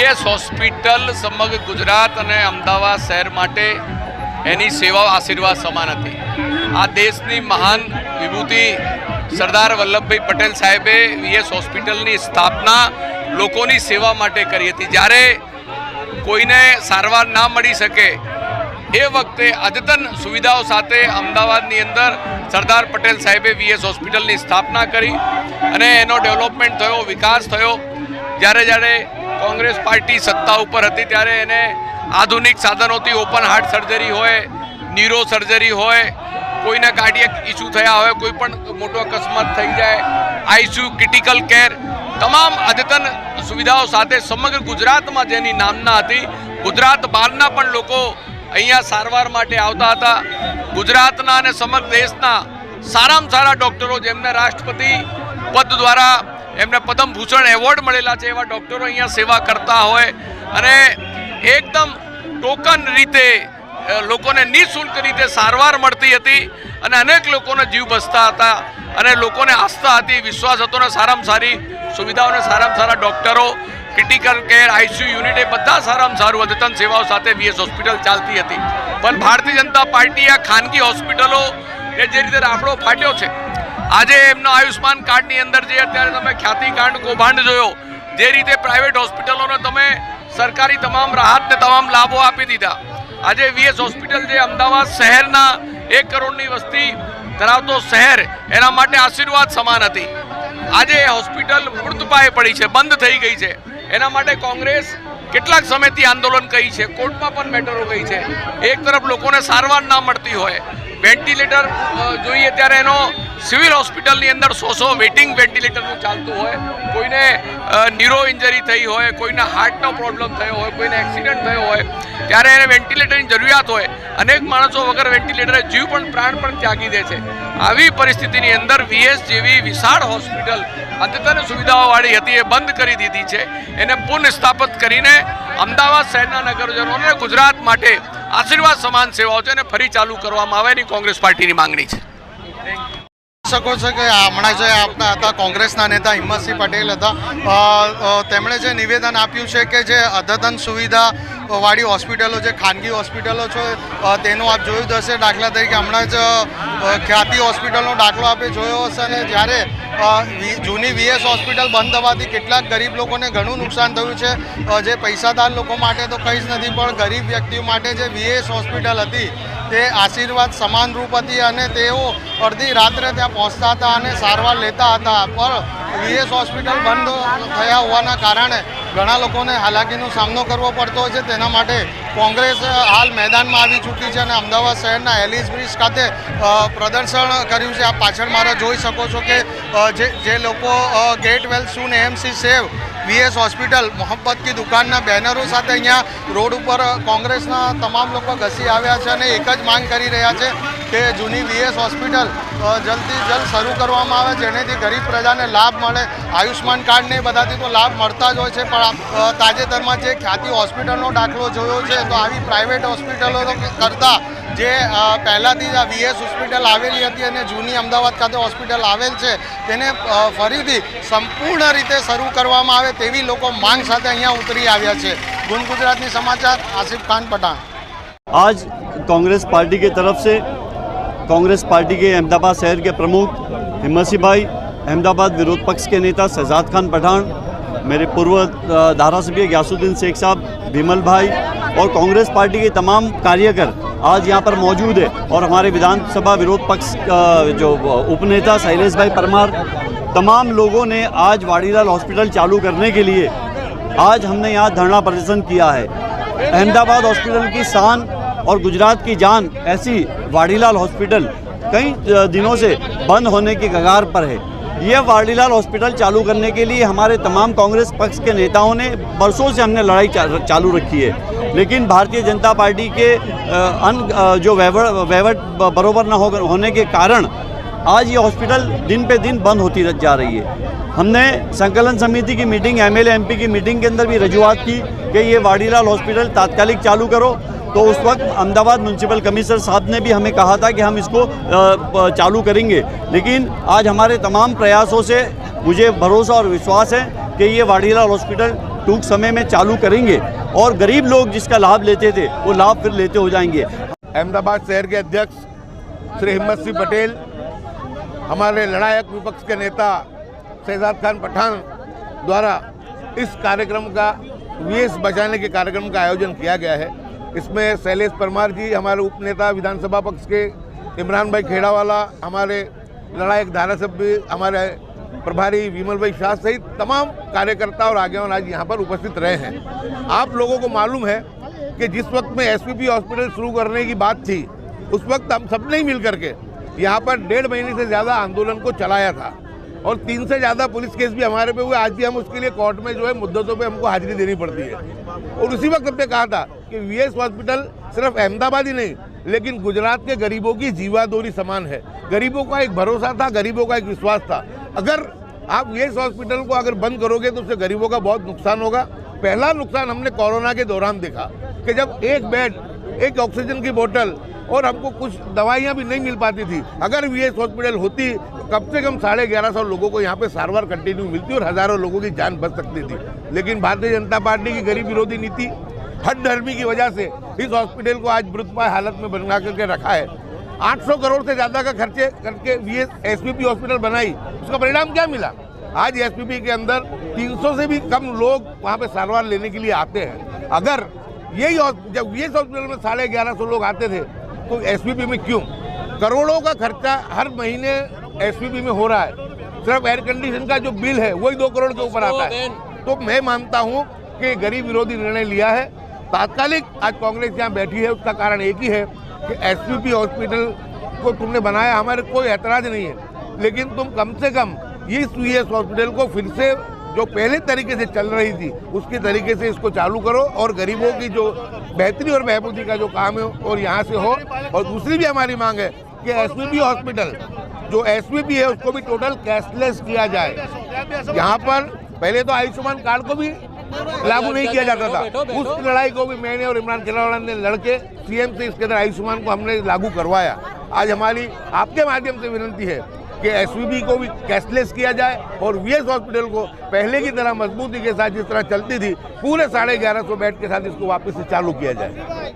VS hospital સમગ્ર ગુજરાત અને અમદાવાદ શહેર માટે એની સેવાઓ આશીર્વાદ સમાન હતી. આ દેશની મહાન વિભૂતિ સરદાર વલ્લભભાઈ પટેલ સાહેબે વીએસ હોસ્પિટલની સ્થાપના લોકોની સેવા માટે કરી હતી. જ્યારે કોઈને સારવાર ના મળી શકે એ વખતે અદ્યતન સુવિધાઓ સાથે અમદાવાદની અંદર સરદાર પટેલ સાહેબે વીએસ હોસ્પિટલની સ્થાપના કરી અને એનો ડેવલપમેન્ટ થયો, વિકાસ થયો. જ્યારે જ્યારે કોંગ્રેસ પાર્ટી સત્તા ઉપર હતી ત્યારે એને આધુનિક સાધનોથી ઓપન હાર્ટ સર્જરી હોય ન્યુરો સર્જરી હોય, કોઈને કાર્ડિયક ઇસ્યુ થયા હોય, કોઈ પણ મોટો અકસ્માત થઈ જાય આઈસીયુ ક્રિટિકલ કેર તમામ અદ્યતન સુવિધાઓ સાથે સમગ્ર ગુજરાતમાં જેની નામના હતી, ગુજરાત બહારના પણ લોકો અહીંયા સારવાર માટે આવતા હતા. ગુજરાતના અને સમગ્ર દેશના સારામાં સારા ડૉક્ટરો જેમને રાષ્ટ્રપતિ પદ દ્વારા એમને પદ્મભૂષણ એવોર્ડ મળેલા છે એવા ડૉક્ટરો અહીંયા સેવા કરતા હોય અને એકદમ ટોકન રીતે લોકોને નિઃશુલ્ક રીતે સારવાર મળતી હતી અને અનેક લોકોને જીવ બસતા હતા અને લોકોને આસ્થા હતી, વિશ્વાસ હતો ને સારામાં સારી સુવિધાઓને સારામાં સારા ડૉક્ટરો, ક્રિટિકલ કેર, આઈસીયુ યુનિટ એ બધા સારામાં સારું અદ્યતન સેવાઓ સાથે વીએસ હોસ્પિટલ ચાલતી હતી. પણ ભારતીય જનતા પાર્ટી આ ખાનગી હોસ્પિટલો જે રીતે રાફડો ફાટ્યો છે આજે એમનો આયુષ્માન કાર્ડની અંદર જે અત્યારે તમે ખ્યાતિકાંડ કૌભાંડ જોયો, જે રીતે પ્રાઇવેટ હોસ્પિટલોને તમે સરકારી તમામ રાહતને તમામ લાભો આપી દીધા. આજે વીએસ હોસ્પિટલ જે અમદાવાદ શહેરના એક કરોડની વસ્તી ધરાવતો શહેર, એના માટે આશીર્વાદ સમાન હતી. આજે હોસ્પિટલ મૃતપાયે પડી છે, બંધ થઈ ગઈ છે. એના માટે કોંગ્રેસ કેટલાક સમયથી આંદોલન કરી છે, કોર્ટમાં પણ મેટરો ગઈ છે. એક તરફ લોકોને સારવાર ના મળતી હોય વેન્ટિલેટર જોઈએ ત્યારે એનો સિવિલ હોસ્પિટલની અંદર સો સો વેઇટિંગ વેન્ટિલેટરનું ચાલતું હોય, કોઈને ન્યુરો ઇન્જરી થઈ હોય, કોઈને હાર્ટનો પ્રોબ્લેમ થયો હોય, કોઈને એક્સિડન્ટ થયો હોય, ત્યારે એને વેન્ટિલેટરની જરૂરિયાત હોય. અનેક માણસો વગર વેન્ટિલેટરે જીવ પણ પ્રાણ પણ ત્યાગી દે છે. આવી પરિસ્થિતિની અંદર વીએસ જેવી વિશાળ હોસ્પિટલ અદ્યતન સુવિધાઓવાળી હતી, એ બંધ કરી દીધી છે. એને પુનઃસ્થાપિત કરીને અમદાવાદ શહેરના નગરજનોને ગુજરાત માટે આશીર્વાદ સમાન સેવાઓ છે એને ફરી ચાલુ કરવામાં આવે એની કોંગ્રેસ પાર્ટીની માંગણી છે. શકો છો કે હમણાં જે આપણા હતા કોંગ્રેસના નેતા હિંમતસિંહ પટેલ હતા તેમણે જે નિવેદન આપ્યું છે કે જે અદ્યતન સુવિધા વાળી હોસ્પિટલો, જે ખાનગી હોસ્પિટલો છે તેનું આપ જોયું હશે દાખલા તરીકે હમણાં જ ખ્યાતિ હોસ્પિટલનો દાખલો આપે જોયો હશે અને જ્યારે જૂની વીએસ હોસ્પિટલ બંધ થવાથી કેટલાક ગરીબ લોકોને ઘણું નુકસાન થયું છે. જે પૈસાદાર લોકો માટે તો કંઈ જ નથી, પણ ગરીબ વ્યક્તિઓ માટે જે વીએસ હોસ્પિટલ હતી તે આશીર્વાદ સમાનરૂપ હતી અને તેઓ અડધી રાત્રે ત્યાં પહોંચતા હતા અને સારવાર લેતા હતા. પણ વીએસ હોસ્પિટલ બંધ થયા હોવાના કારણે ઘણા લોકોને હાલાકીનો સામનો કરવો પડતો છે. તેના માટે કોંગ્રેસ હાલ મેદાનમાં આવી ચૂકી છે અને અમદાવાદ શહેરના એલિસ બ્રિજ ખાતે પ્રદર્શન કર્યું છે. આ પાછળ મારા જોઈ શકો છો કે જે જે લોકો get well soon MC save VS hospital Mohabbat કી દુકાનના બેનરો સાથે અહીંયા રોડ ઉપર કોંગ્રેસના તમામ લોકો ઘસી આવ્યા છે અને એક જ માંગ કરી રહ્યા છે કે જૂની વીએસ હોસ્પિટલ જલ્દી જલ્દ શરૂ કરવામાં આવે, જેનેથી ગરીબ પ્રજાને લાભ મળે. આયુષ્માન કાર્ડને બધાથી તો લાભ મળતા જ હોય છે, પણ તાજેતરમાં જે ખ્યાતિ હોસ્પિટલનો દાખલો જોયો છે, તો આવી પ્રાઇવેટ હોસ્પિટલો કરતાં જે અ, પહેલાંથી જ આ વીએસ હોસ્પિટલ આવેલી હતી અને જૂની અમદાવાદ ખાતે હોસ્પિટલ આવેલ છે તેને અ, ફરીથી સંપૂર્ણ રીતે શરૂ કરવામાં આવે તેવી લોકો માંગ સાથે અહીંયા ઉતરી આવ્યા છે ગુન ગુજરાતની સમાચાર આસિફ ખાન પઠાણ आज कांग्रेस पार्टी की तरफ से कांग्रेस पार्टी के अहमदाबाद शहर के प्रमुख हिम्मत सिंह भाई अहमदाबाद विरोध पक्ष के नेता शहजाद खान पठान मेरे पूर्व अ, धारासभ्य ग्यासुद्दीन शेख साहब विमल भाई और कांग्रेस पार्टी के तमाम कार्यकर आज यहाँ पर मौजूद है और हमारे विधानसभा विरोध पक्ष का जो उपनेता शैलेश भाई परमार, तमाम लोगों ने आज वाड़ीलाल हॉस्पिटल चालू करने के लिए आज हमने यहाँ धरना प्रदर्शन किया है। अहमदाबाद हॉस्पिटल की शान और गुजरात की जान ऐसी वाड़ीलाल हॉस्पिटल कई दिनों से बंद होने की कगार पर है। यह वाड़ीलाल हॉस्पिटल चालू करने के लिए हमारे तमाम कांग्रेस पक्ष के नेताओं ने, बरसों से हमने लड़ाई चालू रखी है। लेकिन भारतीय जनता पार्टी के अन जो वैवट बरोबर न हो, होने के कारण आज ये हॉस्पिटल दिन पे दिन बंद होती जा रही है। हमने संकलन समिति की मीटिंग, एमएलए, एमपी की मीटिंग के अंदर भी रजूआत की कि ये वाडीलाल हॉस्पिटल तात्कालिक चालू करो। तो उस वक्त अहमदाबाद म्यूनसिपल कमिश्नर साहब ने भी हमें कहा था कि हम इसको चालू करेंगे। लेकिन आज हमारे तमाम प्रयासों से मुझे भरोसा और विश्वास है कि ये वाडीलाल हॉस्पिटल टूक समय में चालू करेंगे और गरीब लोग जिसका लाभ लेते थे, वो लाभ फिर लेते हो जाएँगे। अहमदाबाद शहर के अध्यक्ष श्री हिम्मत सिंह पटेल, हमारे लड़ायक विपक्ष के नेता शहजाद खान पठान द्वारा इस कार्यक्रम का वीएस बचाने के कार्यक्रम का आयोजन किया गया है। इसमें शैलेश परमार जी, हमारे उप नेता विधानसभा पक्ष के, इमरान भाई खेड़ावाला, हमारे लड़ायक धारासभ्य, हमारे प्रभारी विमल भाई शाह सहित तमाम कार्यकर्ता और आगेवान आज यहाँ पर उपस्थित रहे हैं। आप लोगों को मालूम है कि जिस वक्त में एसपीपी हॉस्पिटल शुरू करने की बात थी, उस वक्त हम सबने ही मिल करके यहाँ पर डेढ़ महीने से ज़्यादा आंदोलन को चलाया था और तीन से ज़्यादा पुलिस केस भी हमारे पे हुए। आज भी हम उसके लिए कोर्ट में जो है मुद्दतों पे हमको हाजिरी देनी पड़ती है। और उसी वक्त हमने कहा था कि वीएस हॉस्पिटल सिर्फ़ अहमदाबाद ही नहीं, लेकिन गुजरात के गरीबों की जीवादोरी समान है। गरीबों का एक भरोसा था, गरीबों का एक विश्वास था। अगर आप वीएस हॉस्पिटल को अगर बंद करोगे तो उससे गरीबों का बहुत नुकसान होगा। पहला नुकसान हमने कोरोना के दौरान देखा कि जब एक बेड, एक ऑक्सीजन की बोतल और हमको कुछ दवाइयाँ भी नहीं मिल पाती थी। अगर वीएस हॉस्पिटल होती, कम से कम साढ़े ग्यारह सौ लोगों को यहाँ पे सारवार कंटिन्यू मिलती और हज़ारों लोगों की जान बच सकती थी। लेकिन भारतीय जनता पार्टी की गरीब विरोधी नीति हद धर्मी की वजह से इस हॉस्पिटल को आज मृतपाय हालत में बना करके रखा है। 800 करोड़ से ज़्यादा का खर्चे करके वीएस एसपीपी हॉस्पिटल बनाई। उसका परिणाम क्या मिला? आज एसपीपी के अंदर 300 से भी कम लोग वहाँ पे सारवार लेने के लिए आते हैं। अगर यही जब वीएस हॉस्पिटल में साढ़े ग्यारह सौ लोग आते थे तो एसपीपी में क्यों? करोड़ों का खर्चा हर महीने एसपीपी में हो रहा है। सिर्फ़ एयर कंडीशन का जो बिल है वही दो करोड़ के ऊपर आता है। तो मैं मानता हूँ कि गरीब विरोधी निर्णय लिया है। तात्कालिक आज कांग्रेस यहाँ बैठी है उसका कारण एक ही है। कि एसपीपी हॉस्पिटल को तुमने बनाया, हमारे कोई ऐतराज नहीं है। लेकिन तुम कम से कम इस वीएस हॉस्पिटल को फिर से जो पहले तरीके से चल रही थी, उसके तरीके से इसको चालू करो और गरीबों की जो बेहतरी और महबूदी का जो काम है और यहाँ से हो। और दूसरी भी हमारी मांग है कि एसपीपी हॉस्पिटल जो एसपीपी है, उसको भी टोटल कैशलेस किया जाए। यहाँ पर पहले तो आयुष्मान कार्ड को भी लागू नहीं किया जाता था। उस लड़ाई को भी मैंने और इमरान खिलावाड़ा ने लड़के सीएम से इसके अंदर आयुष्मान को हमने लागू करवाया। आज हमारी आपके माध्यम से विनती है कि एसवीबी को भी कैशलेस किया जाए और वीएस हॉस्पिटल को पहले की तरह मजबूती के साथ जिस तरह चलती थी पूरे साढ़े ग्यारह सौ बेड के साथ इसको वापस से चालू किया जाए।